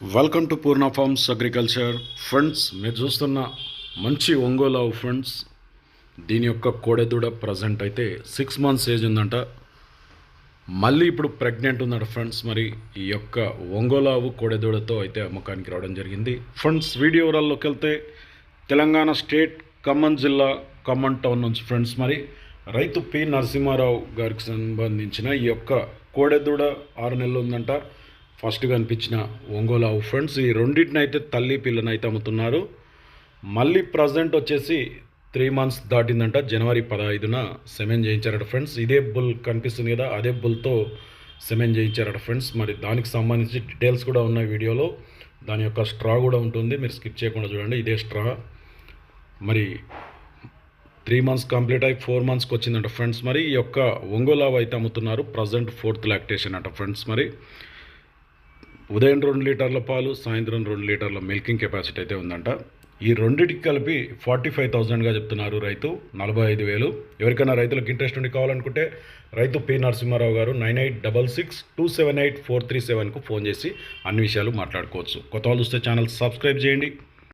Welcome to Purna farms agriculture friends మీరు చూస్తున్న మంచి ఒంగోలు ఫ్రెండ్స్ దీని యొక్క కోడెదూడ ప్రజెంట్ అయితే సిక్స్ మంత్స్ ఏజ్ ఉందంట. మళ్ళీ ఇప్పుడు ప్రెగ్నెంట్ ఉందట ఫ్రెండ్స్ మరి ఈ యొక్క ఒంగోలావు కోడెదూడతో అయితే అమ్మకానికి రావడం జరిగింది. ఫ్రెండ్స్ వీడియో వివరాల్లోకి వెళ్తే తెలంగాణ స్టేట్ ఖమ్మం జిల్లా ఖమ్మం టౌన్ నుంచి ఫ్రెండ్స్ మరి రైతు పి నరసింహారావు గారికి సంబంధించిన ఈ యొక్క కోడెదూడ ఆరు నెలలు ఉందంట. ఫస్ట్ కనిపించిన ఒంగోలు ఆవు ఫ్రెండ్స్ ఈ రెండింటిని అయితే తల్లి పిల్లని అయితే అమ్ముతున్నారు. మళ్ళీ ప్రజెంట్ వచ్చేసి త్రీ మంత్స్ దాటిందంట జనవరి పదహైదున సెమెన్ చేయించారట ఫ్రెండ్స్. ఇదే బుల్ కనిపిస్తుంది కదా అదే బుల్తో సెమెన్ చేయించారట ఫ్రెండ్స్. మరి దానికి సంబంధించి డీటెయిల్స్ కూడా ఉన్నాయి వీడియోలో. దాని యొక్క స్ట్రా కూడా ఉంటుంది మీరు స్కిప్ చేయకుండా చూడండి ఇదే స్ట్రా. మరి త్రీ మంత్స్ కంప్లీట్ అయ్యి ఫోర్ మంత్స్కి వచ్చిందంట ఫ్రెండ్స్. మరి ఈ యొక్క ఒంగోలావు అయితే అమ్ముతున్నారు ప్రజెంట్ ఫోర్త్ లాక్టేషన్ అంట ఫ్రెండ్స్. మరి ఉదయం రెండు లీటర్ల పాలు సాయంత్రం రెండు లీటర్ల మిల్కింగ్ కెపాసిటీ అయితే ఉందంట. ఈ రెండింటికి కలిపి ఫార్టీ ఫైవ్ థౌజండ్గా చెప్తున్నారు రైతు నలభై ఐదు వేలు. ఎవరికైనా రైతులకు ఇంట్రెస్ట్ ఉండి కావాలనుకుంటే రైతు పి నరసింహారావు గారు nine eight double six two seven eight four three సెవెన్కు phone చేసి అన్ని విషయాలు మాట్లాడుకోవచ్చు. కొత్త వాళ్ళు చూస్తే ఛానల్ సబ్స్క్రైబ్ చేయండి.